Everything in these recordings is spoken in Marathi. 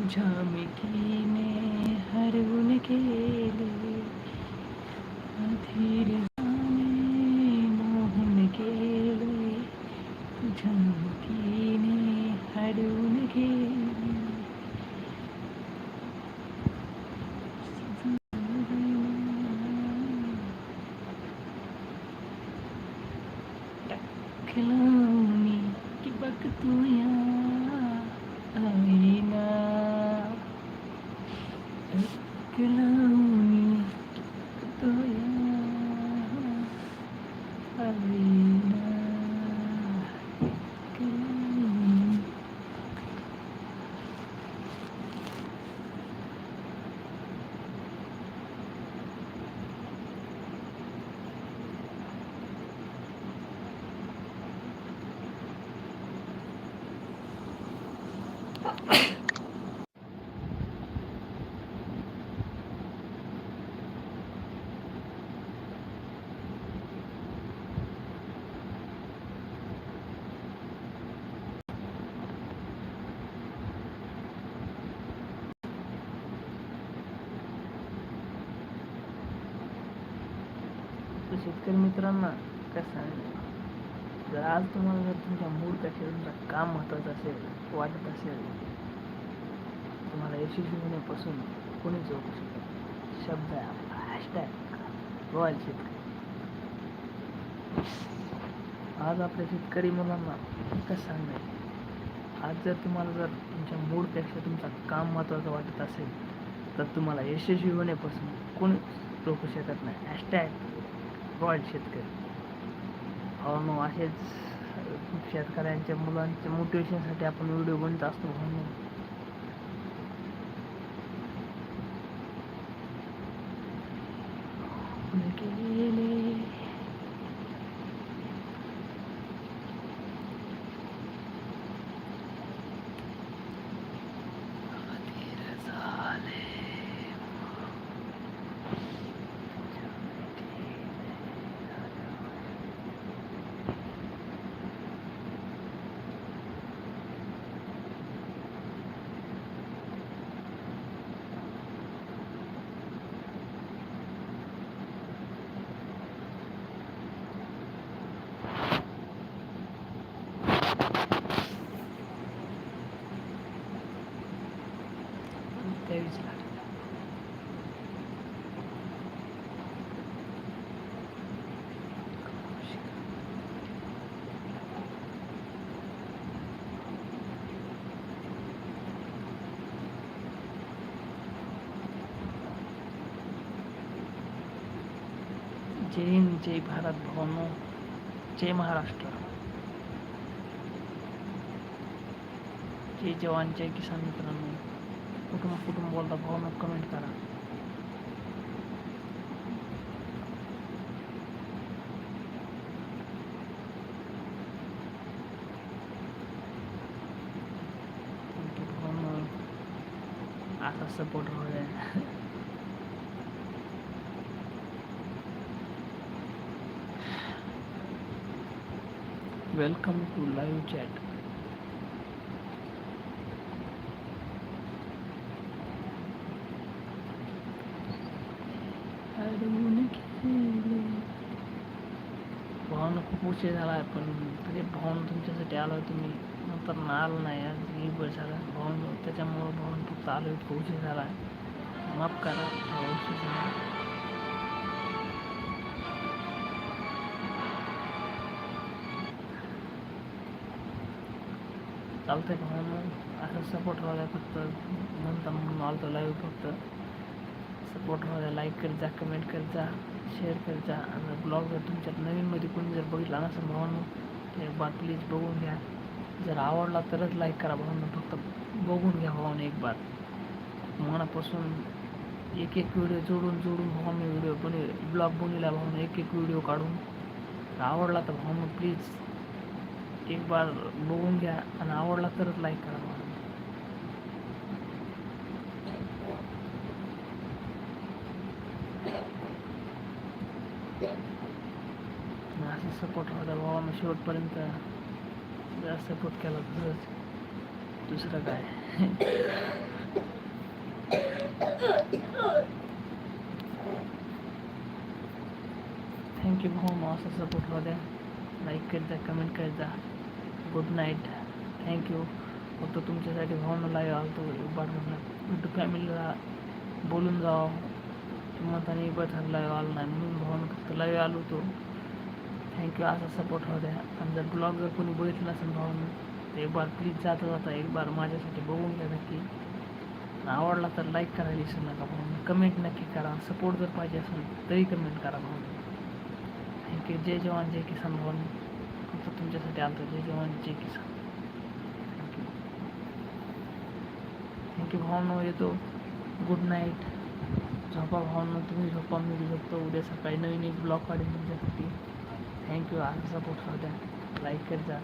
तुझ्या मिठीने हरवून गेले अधीर जाणे मोहन गेले तुझ्या मिठीने हरवून गेले टकलावणी की बघतोया आईना Mm-hmm. तर शेतकरी मित्रांना काय सांगेल जर आज तुम्हाला जर तुमच्या मूडपेक्षा तुमचं काम महत्त्वाचं असेल वाटत असेल तुम्हाला यशस्वी होण्यापासून कोणीच रोखू शकत नाही. शब्द आहे आपला. हॅशटॅग रॉयल शेतकरी. आज आपल्या शेतकरी मुलांना एकच सांगायचं आज जर तुम्हाला जर तुमच्या मूडपेक्षा तुमचं काम महत्त्वाचं वाटत असेल तर तुम्हाला यशस्वी होण्यापासून कोणीच रोखू शकत नाही. हॅशटॅग रॉयल शेतकरी. मग असेच शेतकऱ्यांच्या मुलांच्या मोटिवेशनसाठी आपण व्हिडिओ बनत असतो म्हणून. गेले जय हिंद जय भारत भावनो जय महाराष्ट्र। जय जवान जय किसान मित्रांनो कुठून कुठून बोलता भावना कमेंट करा तुमच्या भावना असा सपोर्ट हो जाए welcome to live chat Bhavana खूप उशीर झाला आहे पण तरी भावना तुमच्यासाठी आलो आहे तुम्ही नंतर ना आलं नाही आज ही बळ झालं. भावना त्याच्यामुळं भावना फक्त आलो इतकं उशीर झाला. आहे माफ करा उशीर झाला. चालतंय भाऊन असं सपोर्ट राहिला फक्त नंतर म्हणून आलतो लाईव्ह फक्त. सपोर्ट राहू लाईक करत जा कमेंट करत जा शेअर करत जा. आणि ब्लॉग जर तुमच्यात नवीनमध्ये कोणी जर बघितला नसेल भावानं तर एक बार प्लीज बघून घ्या. जर आवडला तरच लाईक करा भावानं फक्त बघून घ्या भावानं एक बार मनापासून एक एक व्हिडिओ जोडून जोडून भावानं व्हिडिओ बनव ब्लॉग बनविला भावानं एक एक व्हिडिओ काढून. आवडला तर भावानं प्लीज एक बार बघून घ्या आणि आवडला तरच लाईक करा भावानं आणि असं सपोर्ट होता बाबा मग शेवटपर्यंत जर सपोर्ट केला तरच दुसरं काय? थँक्यू भाऊ मग असं सपोर्ट राहू द्या. लाईक करत जा कमेंट करत जा. गुड नाईट थँक्यू फक्त तुमच्यासाठी भावना लाईव्ह आलतो. बाट म्हणून यूट्यूब फॅमिलीला बोलून जावं. हिंमताने बट लाईव्ह आलो नाही म्हणून भावना फक्त लाईव्ह आलो होतो. थँक्यू असा सपोर्ट राहू द्या. आणि जर ब्लॉग जर कोणी बघितलं नसेल भावना तर एक बार प्लीज जाता जाता एक बार माझ्यासाठी बघून घ्या नक्की. आवडला तर लाईक करायला विसरू नका भाऊ. कमेंट नक्की करा. सपोर्ट जर पाहिजे असेल तरी कमेंट करा भाऊ. थँक्यू जय जवान जय किसान भाऊ. फक्त तुमच्यासाठी आलतो. जय जवान जय किसान. Thank you thank you भावनो. येतो. गुड नाईट झोपा भावनो. तुम्ही झोपा मी बी झोपतो. उद्या सकाळी नवीन एक ब्लॉग काढेन तुमच्यासाठी. थँक्यू असं सपोर्ट राहू द्या लाईक करत जा.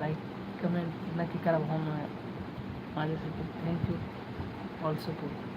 लाईक कमेंट नक्की करा भावना माझ्यासाठी थँक्यू ऑल सपोर्ट